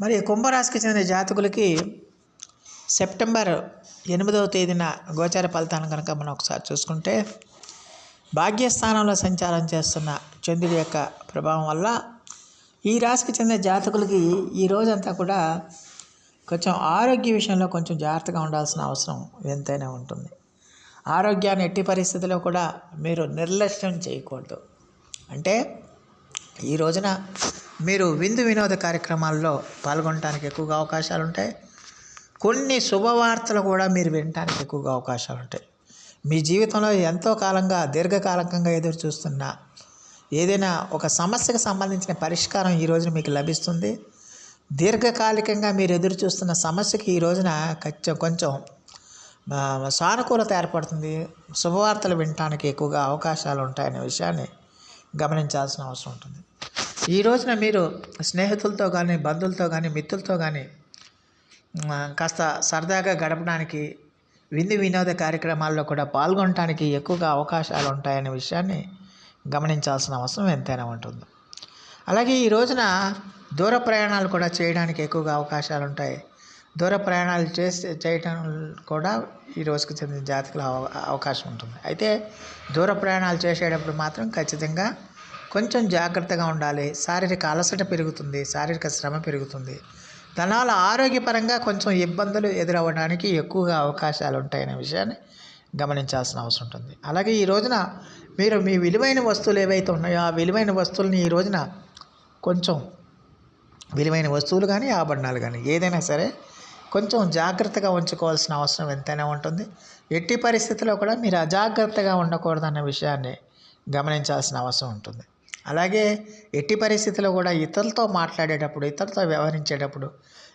మరి కుంభరాశికి చెందిన జాతకులకి సెప్టెంబర్ ఎనిమిదవ తేదీన గోచార ఫలితాన్ని కనుక మనం ఒకసారి చూసుకుంటే భాగ్యస్థానంలో సంచారం చేస్తున్న చంద్రుడి యొక్క ప్రభావం వల్ల ఈ రాశికి చెందిన జాతకులకి ఈ రోజంతా కూడా కొంచెం ఆరోగ్య విషయంలో కొంచెం జాగ్రత్తగా ఉండాల్సిన అవసరం ఎంతైనా ఉంటుంది. ఆరోగ్యాన్ని ఎట్టి పరిస్థితిలో కూడా మీరు నిర్లక్ష్యం చేయకూడదు. అంటే ఈ రోజున మీరు విందు వినోద కార్యక్రమాల్లో పాల్గొనడానికి ఎక్కువగా అవకాశాలు ఉంటాయి కొన్ని శుభవార్తలు కూడా మీరు వినడానికి ఎక్కువగా అవకాశాలు ఉంటాయి మీ జీవితంలో ఎంతో కాలంగా దీర్ఘకాలికంగా ఎదురు చూస్తున్న ఏదైనా ఒక సమస్యకు సంబంధించిన పరిష్కారం ఈ రోజున మీకు లభిస్తుంది. దీర్ఘకాలికంగా మీరు ఎదురు చూస్తున్న సమస్యకి ఈ రోజున కొంచెం కొంచెం సానుకూలత ఏర్పడుతుంది. శుభవార్తలు వినటానికి ఎక్కువగా అవకాశాలు ఉంటాయనే విషయాన్ని గమనించాల్సిన అవసరం ఉంటుంది. ఈ రోజున మీరు స్నేహితులతో కానీ బంధువులతో కానీ మిత్రులతో కానీ కాస్త సరదాగా గడపడానికి విందు వినోద కార్యక్రమాల్లో కూడా పాల్గొనడానికి ఎక్కువగా అవకాశాలు ఉంటాయనే విషయాన్ని గమనించాల్సిన అవసరం ఎంతైనా ఉంటుంది. అలాగే ఈ రోజున దూర ప్రయాణాలు కూడా చేయడానికి ఎక్కువగా అవకాశాలు ఉంటాయి. దూర ప్రయాణాలు చేసి చేయటం కూడా ఈ రోజుకి చెందిన జాతకుల అవ- అవకాశం ఉంటుంది. అయితే దూర ప్రయాణాలు చేసేటప్పుడు మాత్రం ఖచ్చితంగా కొంచెం జాగ్రత్తగా ఉండాలి. శారీరక అలసట పెరుగుతుంది శారీరక శ్రమ పెరుగుతుంది. ధనాల ఆరోగ్యపరంగా కొంచెం ఇబ్బందులు ఎదురవ్వడానికి ఎక్కువగా అవకాశాలు ఉంటాయనే విషయాన్ని గమనించాల్సిన అవసరం ఉంటుంది. అలాగే ఈ రోజున మీరు మీ విలువైన వస్తువులు ఏవైతే ఉన్నాయో ఆ విలువైన వస్తువులని ఈ రోజున కొంచెం విలువైన వస్తువులు కానీ ఆభరణాలు కానీ ఏదైనా సరే కొంచెం జాగ్రత్తగా ఉంచుకోవాల్సిన అవసరం ఎంతైనా ఉంటుంది. ఎట్టి పరిస్థితుల్లో కూడా మీరు అజాగ్రత్తగా ఉండకూడదన్న విషయాన్ని గమనించాల్సిన అవసరం ఉంటుంది. అలాగే ఎట్టి పరిస్థితుల్లో కూడా ఇతరులతో మాట్లాడేటప్పుడు ఇతరులతో వ్యవహరించేటప్పుడు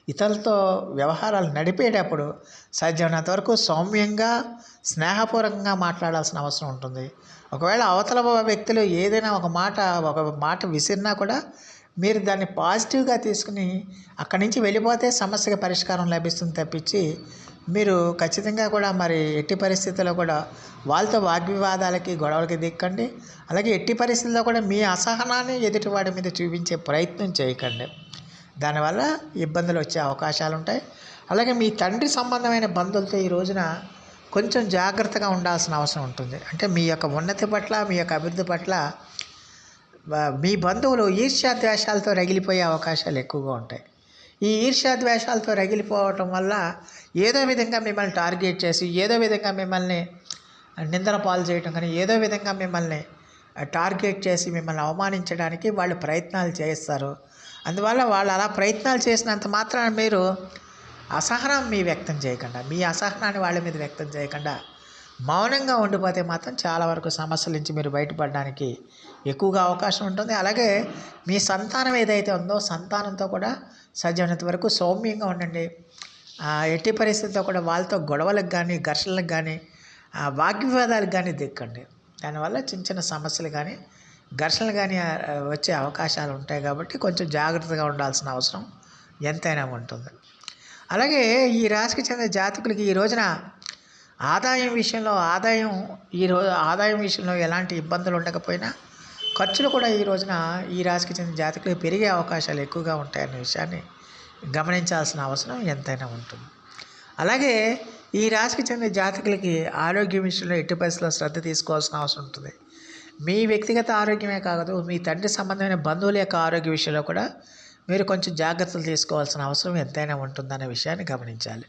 ఇతరులతో వ్యవహారాలు నడిపేటప్పుడు సాధ్యమైనంత వరకు సౌమ్యంగా స్నేహపూర్వకంగా మాట్లాడాల్సిన అవసరం ఉంటుంది. ఒకవేళ అవతల వ్యక్తులు ఏదైనా ఒక మాట ఒక మాట విసిరినా కూడా మీరు దాన్ని పాజిటివ్గా తీసుకుని అక్కడి నుంచి వెళ్ళిపోతే సమస్యకి పరిష్కారం లభిస్తుంది తప్పించి మీరు ఖచ్చితంగా కూడా మరి ఎట్టి పరిస్థితుల్లో కూడా వాళ్ళతో వాగ్వివాదాలకి గొడవలకి దిక్కండి. అలాగే ఎట్టి పరిస్థితుల్లో కూడా మీ అసహనాన్ని ఎదుటివాడి మీద చూపించే ప్రయత్నం చేయకండి. దానివల్ల ఇబ్బందులు వచ్చే అవకాశాలు ఉంటాయి. అలాగే మీ తండ్రి సంబంధమైన బంధువులతో ఈ రోజున కొంచెం జాగ్రత్తగా ఉండాల్సిన అవసరం ఉంటుంది. అంటే మీ యొక్క ఉన్నతి పట్ల మీ యొక్క అభివృద్ధి పట్ల మీ బంధువులు ఈర్ష్యాద్వేషాలతో రగిలిపోయే అవకాశాలు ఎక్కువగా ఉంటాయి. ఈ ఈర్ష్యాద్వేషాలతో రగిలిపోవటం వల్ల ఏదో విధంగా మిమ్మల్ని టార్గెట్ చేసి ఏదో విధంగా మిమ్మల్ని నిందన పాలు చేయటం కానీ ఏదో విధంగా మిమ్మల్ని టార్గెట్ చేసి మిమ్మల్ని అవమానించడానికి వాళ్ళు ప్రయత్నాలు చేస్తారు. అందువల్ల వాళ్ళు అలా ప్రయత్నాలు చేసినంత మాత్రాన మీరు అసహనం మీ వ్యక్తం చేయకుండా మీ అసహనాన్ని వాళ్ళ మీద వ్యక్తం చేయకుండా మౌనంగా ఉండిపోతే మాత్రం చాలా వరకు సమస్యల నుంచి మీరు బయటపడడానికి ఎక్కువగా అవకాశం ఉంటుంది. అలాగే మీ సంతానం ఏదైతే ఉందో సంతానంతో కూడా సాధ్యమైనంత వరకు సౌమ్యంగా ఉండండి. ఎట్టి పరిస్థితుల్లో కూడా వాళ్ళతో గొడవలకు కానీ ఘర్షణలకు కానీ వాగ్వివాదాలకు కానీ దిక్కండి దానివల్ల చిన్న చిన్న సమస్యలు కానీ ఘర్షణలు కానీ వచ్చే అవకాశాలు ఉంటాయి కాబట్టి కొంచెం జాగ్రత్తగా ఉండాల్సిన అవసరం ఎంతైనా ఉంటుంది. అలాగే ఈ రాశికి చెందిన జాతకులకి ఈ రోజున ఆదాయం విషయంలో ఆదాయం ఈ రోజు ఆదాయం విషయంలో ఎలాంటి ఇబ్బందులు ఉండకపోయినా ఖర్చులు కూడా ఈ రోజున ఈ రాశికి చెందిన జాతకులు పెరిగే అవకాశాలు ఎక్కువగా ఉంటాయనే విషయాన్ని గమనించాల్సిన అవసరం ఎంతైనా ఉంటుంది. అలాగే ఈ రాశికి చెందిన జాతకులకి ఆరోగ్యం విషయంలో ఎట్టి పరిస్థితుల్లో శ్రద్ధ తీసుకోవాల్సిన అవసరం ఉంటుంది. మీ వ్యక్తిగత ఆరోగ్యమే కాదు మీ తండ్రి సంబంధమైన బంధువుల యొక్క ఆరోగ్య విషయంలో కూడా మీరు కొంచెం జాగ్రత్తలు తీసుకోవాల్సిన అవసరం ఎంతైనా ఉంటుందనే విషయాన్ని గమనించాలి.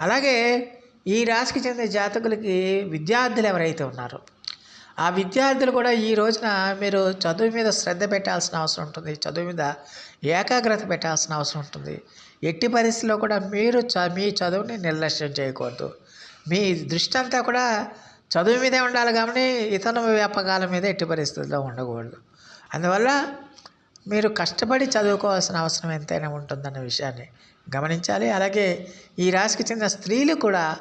అలాగే ఈ రాశికి చెందిన జాతకులకి విద్యార్థులు ఎవరైతే ఉన్నారో ఆ విద్యార్థులు కూడా ఈ రోజున మీరు చదువు మీద శ్రద్ధ పెట్టాల్సిన అవసరం ఉంటుంది. చదువు మీద ఏకాగ్రత పెట్టాల్సిన అవసరం ఉంటుంది. ఎట్టి పరిస్థితుల్లో కూడా మీరు చ మీ చదువుని నిర్లక్ష్యం చేయకూడదు. మీ దృష్టి అంతా కూడా చదువు మీదే ఉండాలి కాబట్టి ఇతర వ్యాపకాల మీద ఎట్టి పరిస్థితుల్లో ఉండకూడదు. అందువల్ల మీరు కష్టపడి చదువుకోవాల్సిన అవసరం ఎంతైనా ఉంటుందన్న విషయాన్ని గమనించాలి. అలాగే ఈ రాశికి చెందిన స్త్రీలు కూడా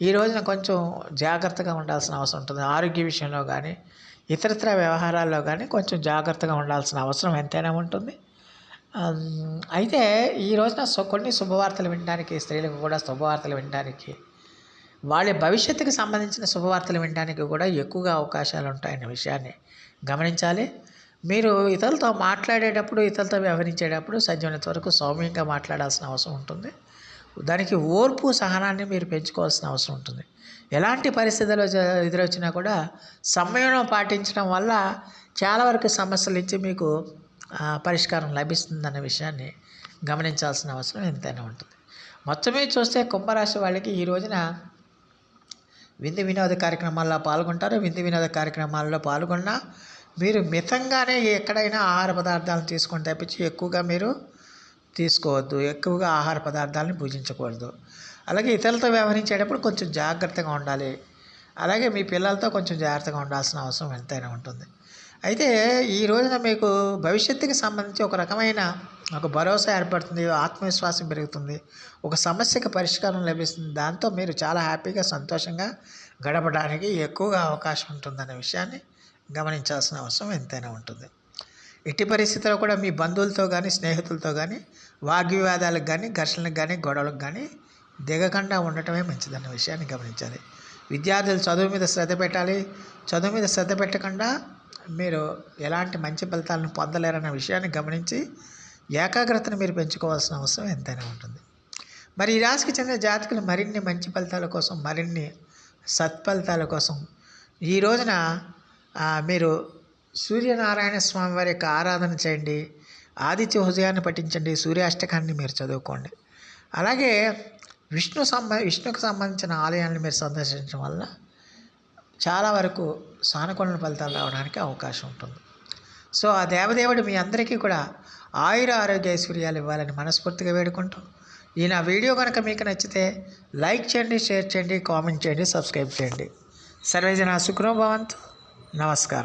ఈ రోజున కొంచెం జాగ్రత్తగా ఉండాల్సిన అవసరం ఉంటుంది. ఆరోగ్య విషయంలో కానీ ఇతరత్ర వ్యవహారాల్లో కానీ కొంచెం జాగ్రత్తగా ఉండాల్సిన అవసరం ఎంతైనా ఉంటుంది. అయితే ఈ రోజున కొన్ని శుభవార్తలు వినడానికి స్త్రీలకు కూడా శుభవార్తలు వినడానికి వాళ్ళ భవిష్యత్తుకు సంబంధించిన శుభవార్తలు వినడానికి కూడా ఎక్కువగా అవకాశాలు ఉంటాయన్న విషయాన్ని గమనించాలి. మీరు ఇతరులతో మాట్లాడేటప్పుడు ఇతరులతో వ్యవహరించేటప్పుడు సాధ్యమైనంత వరకు సౌమ్యంగా మాట్లాడాల్సిన అవసరం ఉంటుంది. దానికి ఓర్పు సహనాన్ని మీరు పెంచుకోవాల్సిన అవసరం ఉంటుంది. ఎలాంటి పరిస్థితులు ఎదురొచ్చినా కూడా సమయం పాటించడం వల్ల చాలా వరకు సమస్యల నుంచి మీకు పరిష్కారం లభిస్తుందన్న విషయాన్ని గమనించాల్సిన అవసరం ఎంతైనా ఉంటుంది. మొత్తం మీద చూస్తే కుంభరాశి వాళ్ళకి ఈ రోజున విందు వినోద కార్యక్రమాల్లో పాల్గొంటారు. విందు వినోద కార్యక్రమాల్లో పాల్గొన్నా మీరు మితంగానే ఎక్కడైనా ఆహార పదార్థాలను తీసుకొని తప్పించి ఎక్కువగా మీరు తీసుకోవద్దు ఎక్కువగా ఆహార పదార్థాలను భుజించకూడదు అలాగే ఇతరులతో వ్యవహరించేటప్పుడు కొంచెం జాగ్రత్తగా ఉండాలి. అలాగే మీ పిల్లలతో కొంచెం జాగ్రత్తగా ఉండాల్సిన అవసరం ఎంతైనా ఉంటుంది. అయితే ఈ రోజున మీకు భవిష్యత్తుకి సంబంధించి ఒక రకమైన ఒక భరోసా ఏర్పడుతుంది ఆత్మవిశ్వాసం పెరుగుతుంది ఒక సమస్యకు పరిష్కారం లభిస్తుంది. దాంతో మీరు చాలా హ్యాపీగా సంతోషంగా గడపడానికి ఎక్కువగా అవకాశం ఉంటుందనే విషయాన్ని గమనించాల్సిన అవసరం ఎంతైనా ఉంటుంది. ఎట్టి పరిస్థితుల్లో కూడా మీ బంధువులతో కానీ స్నేహితులతో కానీ వాగ్వివాదాలకు కానీ ఘర్షణలకు కానీ గొడవలకు కానీ దిగకుండా ఉండటమే మంచిదన్న విషయాన్ని గమనించాలి. విద్యార్థులు చదువు మీద శ్రద్ధ పెట్టాలి. చదువు మీద శ్రద్ధ పెట్టకుండా మీరు ఎలాంటి మంచి ఫలితాలను పొందలేరన్న విషయాన్ని గమనించి ఏకాగ్రతను మీరు పెంచుకోవాల్సిన అవసరం ఎంతైనా ఉంటుంది. మరి ఈ రాశికి చెందిన జాతకులు మరిన్ని మంచి ఫలితాల కోసం మరిన్ని సత్ఫలితాల కోసం ఈ రోజున మీరు సూర్యనారాయణ స్వామి వారి యొక్క ఆరాధన చేయండి. ఆదిత్య హృదయాన్ని పఠించండి. సూర్యాష్టకాన్ని మీరు చదువుకోండి. అలాగే విష్ణు సంబ విష్ణుకు సంబంధించిన ఆలయాలను మీరు సందర్శించడం వల్ల చాలా వరకు సానుకూల ఫలితాలు రావడానికి అవకాశం ఉంటుంది. సో ఆ దేవదేవుడు మీ అందరికీ కూడా ఆయుర ఆరోగ్య ఐశ్వర్యాలు ఇవ్వాలని మనస్ఫూర్తిగా వేడుకుంటూ ఈ నా వీడియో కనుక మీకు నచ్చితే లైక్ చేయండి షేర్ చేయండి కామెంట్ చేయండి సబ్స్క్రైబ్ చేయండి. సర్వేజన సుఖనో భవంతు. నమస్కారం.